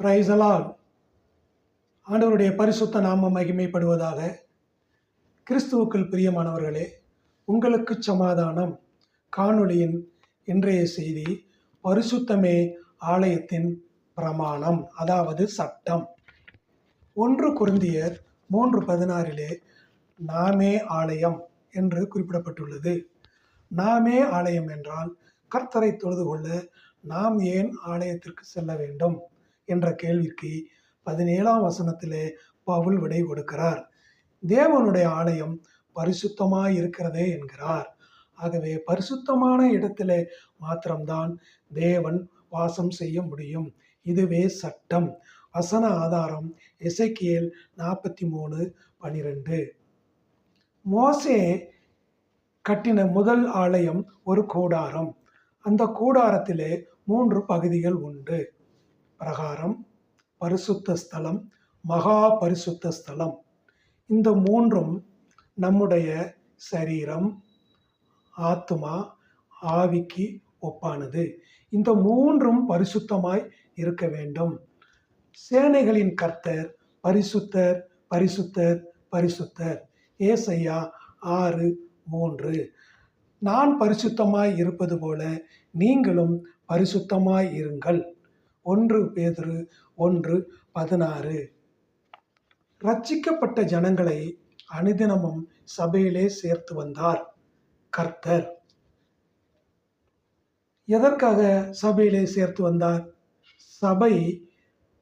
பிரைசலால் ஆண்டவருடைய பரிசுத்த நாம மகிமைப்படுவதாக கிறிஸ்துவுக்குள் பிரியமானவர்களே உங்களுக்கு சமாதானம். காணொளியின் இன்றைய செய்தி பரிசுத்தமே ஆலயத்தின் பிரமாணம் அதாவது சட்டம். ஒன்று குருந்தியர் மூன்று பதினாறிலே நாமே ஆலயம் என்று குறிப்பிடப்பட்டுள்ளது. நாமே ஆலயம் என்றால் கர்த்தரை தொழுது கொள்ள நாம் ஏன் ஆலயத்திற்கு செல்ல வேண்டும்? என்ற கேள்விக்கு பதினேழாம் வசனத்திலே பவுல் விடை கொடுக்கிறார். தேவனுடைய ஆலயம் பரிசுத்தமாக இருக்கிறதே என்கிறார். ஆகவே பரிசுத்தமான இடத்திலே மாத்திரம்தான் தேவன் வாசம் செய்ய முடியும். இதுவே சட்டம். வசன ஆதாரம் இசைக்கியல் நாற்பத்தி மூணு பனிரெண்டு. மோசே கட்டின முதல் ஆலயம் ஒரு கூடாரம். அந்த கூடாரத்திலே மூன்று பகுதிகள் உண்டு. பிரகாரம் பரிசுத்த ஸ்தலம் மகா பரிசுத்த ஸ்தலம். இந்த மூன்றும் நம்முடைய சரீரம் ஆத்மா ஆவிக்கு ஒப்பானது. இந்த மூன்றும் பரிசுத்தமாய் இருக்க வேண்டும். சேனைகளின் கர்த்தர் பரிசுத்தர் பரிசுத்தர் பரிசுத்தர். ஏசையா ஆறு மூன்று. நான் பரிசுத்தமாய் இருப்பது போல நீங்களும் பரிசுத்தமாய் இருங்கள். ஒன்று பேதுரு ஒன்று பதினாறு. ரட்சிக்கப்பட்ட ஜனங்களை அனுதினமும் சபையிலே சேர்த்து வந்தார் கர்த்தர். எதற்காக சபையிலே சேர்த்து வந்தார்? சபை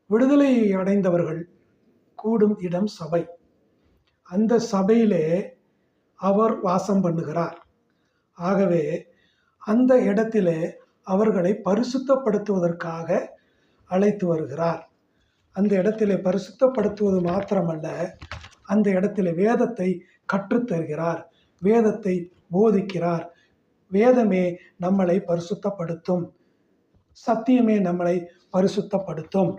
விடுதலை அடைந்தவர்கள் கூடும் இடம் சபை. அந்த சபையிலே அவர் வாசம் பண்ணுகிறார். ஆகவே அந்த இடத்திலே அவர்களை பரிசுத்தப்படுத்துவதற்காக அழைத்து வருகிறார். அந்த இடத்திலே பரிசுத்தப்படுத்துவது மாத்திரமல்ல அந்த இடத்திலே வேதத்தை கற்றுத்தருகிறார் வேதத்தை போதிக்கிறார். வேதமே நம்மளை பரிசுத்தப்படுத்தும். சத்தியமே நம்மளை பரிசுத்தப்படுத்தும்.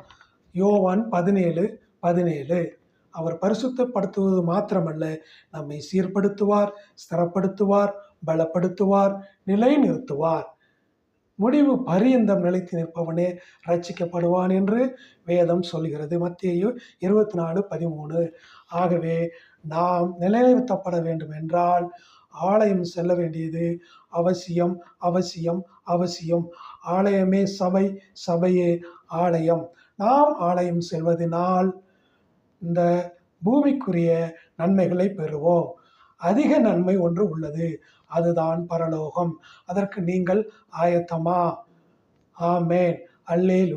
யோவான் பதினேழு பதினேழு. அவர் பரிசுத்தப்படுத்துவது மாத்திரமல்ல நம்மை சீர்படுத்துவார் ஸ்திரப்படுத்துவார் பலப்படுத்துவார் நிலைநிறுத்துவார். முடிவு பரியந்தம் நிலைத்து நிற்பவனே ரட்சிக்கப்படுவான் என்று வேதம் சொல்கிறது. மத்திய இருபத்தி நாலு பதிமூணு. ஆகவே நாம் நிலைநிறுத்தப்பட வேண்டும் என்றால் ஆலயம் செல்ல வேண்டியது அவசியம் அவசியம் அவசியம். ஆலயமே சபை சபையே ஆலயம். நாம் ஆலயம் செல்வதனால் இந்த பூமிக்குரிய நன்மைகளை பெறுவோம். அதிக நன்மை ஒன்று உள்ளது. அதுதான் பரலோகம். அதற்கு நீங்கள் ஆயத்தமா. ஆமேன். அல்லேலு